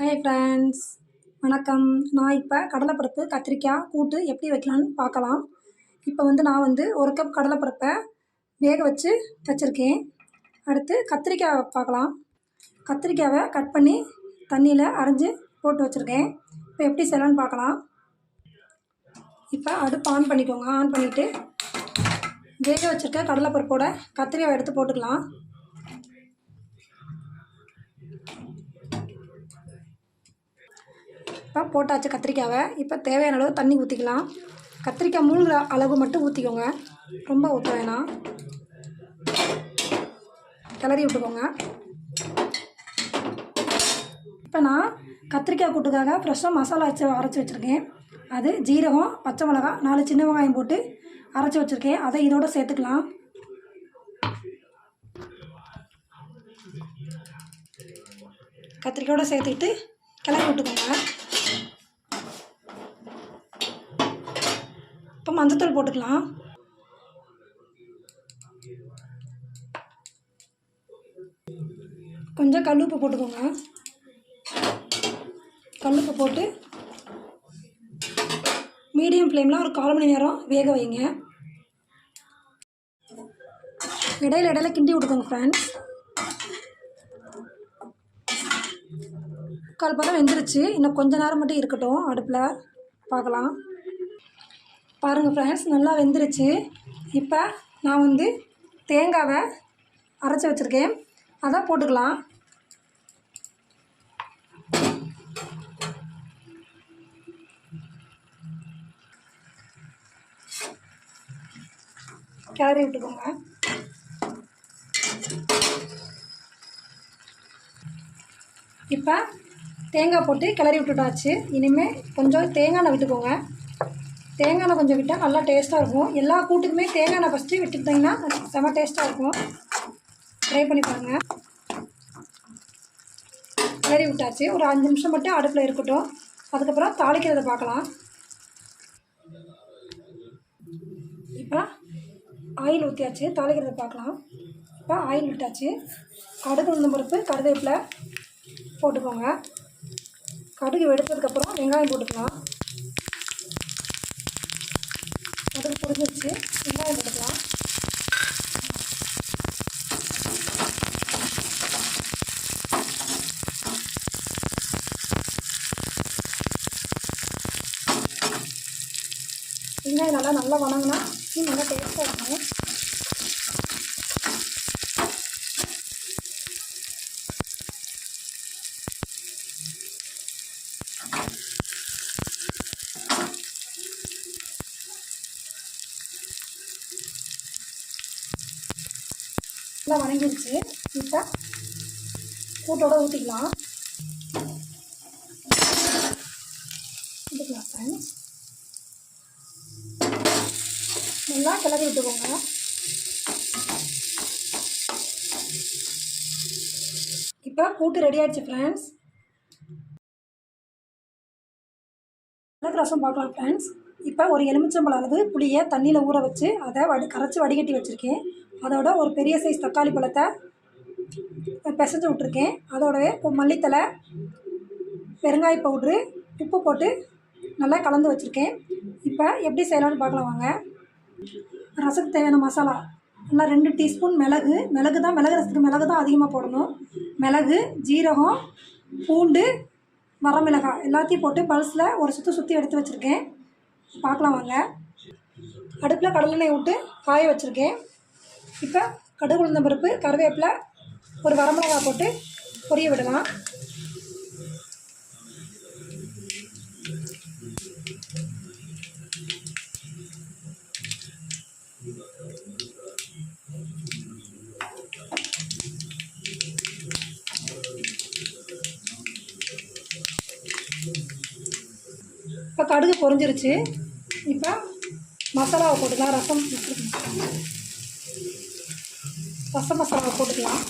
Hi friends வணக்கம். நான் இப்போ கடலைப்பருப்பு கத்திரிக்காய் கூட்டு எப்படி வைக்கலான்னு பார்க்கலாம். இப்போ வந்து நான் வந்து ஒரு கப் கடலைப்பருப்பை வேக வச்சு வச்சுருக்கேன். அடுத்து கத்திரிக்காய் பார்க்கலாம். கத்திரிக்காவை கட் பண்ணி தண்ணியில் அரைஞ்சி போட்டு வச்சுருக்கேன். இப்போ எப்படி செய்யலான்னு பார்க்கலாம். இப்போ அடுப்பு ஆன் பண்ணிக்கோங்க. ஆன் பண்ணிவிட்டு வேக வச்சுருக்க கடலைப்பருப்போட கத்திரிக்காவை எடுத்து போட்டுக்கலாம். இப்போ போட்டாச்சு கத்திரிக்காவை. இப்போ தேவையான அளவு தண்ணி ஊற்றிக்கலாம் கத்திரிக்காய் மூழ்கிற அளவு மட்டும் ஊற்றிக்கோங்க ரொம்ப ஊற்ற வேணாம். கிளறி விட்டுக்கோங்க. இப்போ நான் கத்திரிக்காய் கூட்டுக்காக ஃப்ரெஷ்ஷாக மசாலா வச்சு அரைச்சி வச்சுருக்கேன். அது ஜீரகம் பச்சை மிளகா நாலு சின்ன வெங்காயம் போட்டு அரைச்சி வச்சுருக்கேன். அதை இதோட சேர்த்துக்கலாம். கத்திரிக்காயோடு சேர்த்துக்கிட்டு கிளறி விட்டுக்கோங்க. மஞ்சத்தூள் போட்டுக்கலாம். கொஞ்சம் கல் உப்பு போட்டுக்கோங்க. கல் உப்பு போட்டு மீடியம் ஃப்ளேமில் ஒரு கால் மணி நேரம் வேக வைங்க. இடையில இடையில கிண்டி விட்டுக்கோங்க ஃப்ரெண்ட்ஸ் கால் பதம் வெந்துருச்சு. இன்னும் கொஞ்ச நேரம் மட்டும் இருக்கட்டும். அடுப்பில் பார்க்கலாம். பாருங்கள் ஃப்ரெண்ட்ஸ் நல்லா வெந்துருச்சு. இப்போ நான் வந்து தேங்காவை அரைச்சி வச்சுருக்கேன். அதை போட்டுக்கலாம். கிளறி விட்டுக்கோங்க. இப்போ தேங்காய் போட்டு கிளறி விட்டுட்டாச்சு. இனிமேல் கொஞ்சம் தேங்காய் விட்டுக்கோங்க. தேங்காய் எண்ணெய் கொஞ்சம் விட்டால் நல்லா டேஸ்ட்டாக இருக்கும். எல்லா கூட்டுக்குமே தேங்காய் எண்ணெய் ஃபஸ்ட்டு விட்டுட்டிங்கன்னா செம்ம டேஸ்ட்டாக இருக்கும். ட்ரை பண்ணி பாருங்கள் கிளறி விட்டாச்சு. ஒரு அஞ்சு நிமிஷம் மட்டும் அடுப்பில் இருக்கட்டும். அதுக்கப்புறம் தாளிக்கிறத பார்க்கலாம். இப்போ ஆயில் ஊற்றியாச்சு தாளிக்கிறத பார்க்கலாம். இப்போ ஆயில் விட்டாச்சு. கடுகு உளுந்தம் பருப்பு கருவேப்பிலை போட்டுக்கோங்க. கடுகு எடுத்ததுக்கப்புறம் வெங்காயம் போட்டுக்கலாம். கடுகு வெங்காயம் போட்டுக்கலாம் வெங்காயம் நல்லா நல்லா வணங்கினா இன்னும் நல்லா டேஸ்ட்டாக இருக்கும் நல்லா வணங்கிருச்சு இப்போ கூட்டோட ஊற்றிக்கலாம் ஊற்றிக்கலாம் ஃப்ரெண்ட்ஸ் நல்லா கிளறி விட்டுக்கோங்க. இப்போ கூட்டு ரெடி ஆயிடுச்சு ஃப்ரெண்ட்ஸ் மிளகு ரசம் பார்க்கலாம் ஃப்ரெண்ட்ஸ் இப்போ ஒரு எலுமிச்சம்பழம் அளவு புளியை தண்ணியில் ஊற வச்சு அதை வடி கரைச்சி வடிகட்டி வச்சுருக்கேன். அதோட ஒரு பெரிய சைஸ் தக்காளி பழத்தை பிசைஞ்சு விட்ருக்கேன் அதோடவே இப்போ மல்லித்தலை பெருங்காய பவுட்ரு உப்பு போட்டு நல்லா கலந்து வச்சுருக்கேன். இப்போ எப்படி செய்யலாம்னு பார்க்கலாம் வாங்க. ரசத்துக்கு தேவையான மசாலா நல்லா ரெண்டு டீஸ்பூன் மிளகு. மிளகு தான் மிளகு ரசத்துக்கு மிளகு தான் அதிகமாக போடணும். மிளகு ஜீரகம் பூண்டு வரமிளகாய் எல்லாத்தையும் போட்டு பல்ஸில் ஒரு சுற்றி சுற்றி எடுத்து வச்சுருக்கேன். பார்க்கலாம் வாங்க. அடுப்பில் கடலெண்ணெய் விட்டு காய வச்சுருக்கேன். இப்போ கடுகு உளுந்தம் பருப்பு கருவேப்பிலை ஒரு வரமிளகா போட்டு பொரிய விடலாம். இப்போ கடுகு பொறிஞ்சிருச்சு இப்போ மசாலாவை போட்டுக்கலாம் ரசம். பசை மசாலாவை போட்டுக்கலாம்.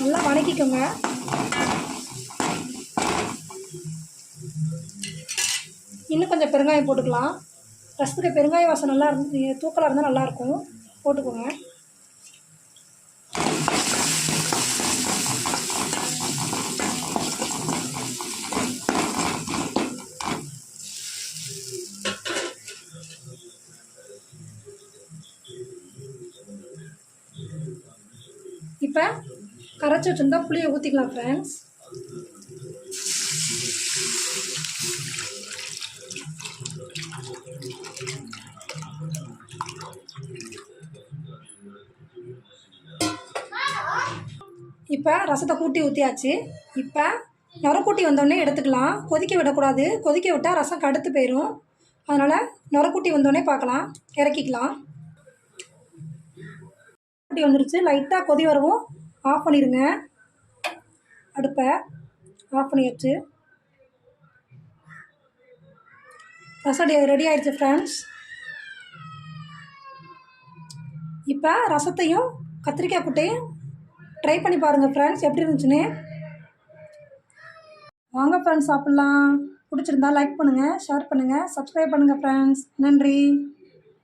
நல்லா வணக்கிக்கோங்க. இன்னும் கொஞ்சம் பெருங்காயம் போட்டுக்கலாம். ரசத்துக்கு பெருங்காய வாசம் நல்லா இருந்து தூக்கலாக இருந்தால் நல்லாயிருக்கும் போட்டுக்கோங்க. இப்போ கரைச்சி வச்சுருந்தா புளியை ஊற்றிக்கலாம் ஃப்ரெண்ட்ஸ் இப்போ ரசத்தை கூட்டி ஊற்றியாச்சு இப்போ நுரக்கூட்டி வந்தோடனே எடுத்துக்கலாம். கொதிக்க விடக்கூடாது. கொதிக்க விட்டால் ரசம் கடுத்து போயிடும் அதனால் நுரக்கூட்டி வந்தோடனே பார்க்கலாம் இறக்கிக்கலாம். கூட்டி வந்துருச்சு. லைட்டாக கொதி வரவும் ஆஃப் பண்ணிடுங்க அடுப்பை ஆஃப் பண்ணியாச்சு. ரசம் ரெடி ஆயிடுச்சு ஃப்ரெண்ட்ஸ் இப்போ ரசத்தையும் கத்திரிக்காய் குட்டையும் ட்ரை பண்ணி பாருங்கள் ஃப்ரெண்ட்ஸ் எப்படி இருந்துச்சுன்னு. வாங்க ஃப்ரெண்ட்ஸ் சாப்பிட்லாம். பிடிச்சிருந்தா லைக் பண்ணுங்கள் ஷேர் பண்ணுங்கள் சப்ஸ்கிரைப் பண்ணுங்கள் ஃப்ரெண்ட்ஸ் நன்றி.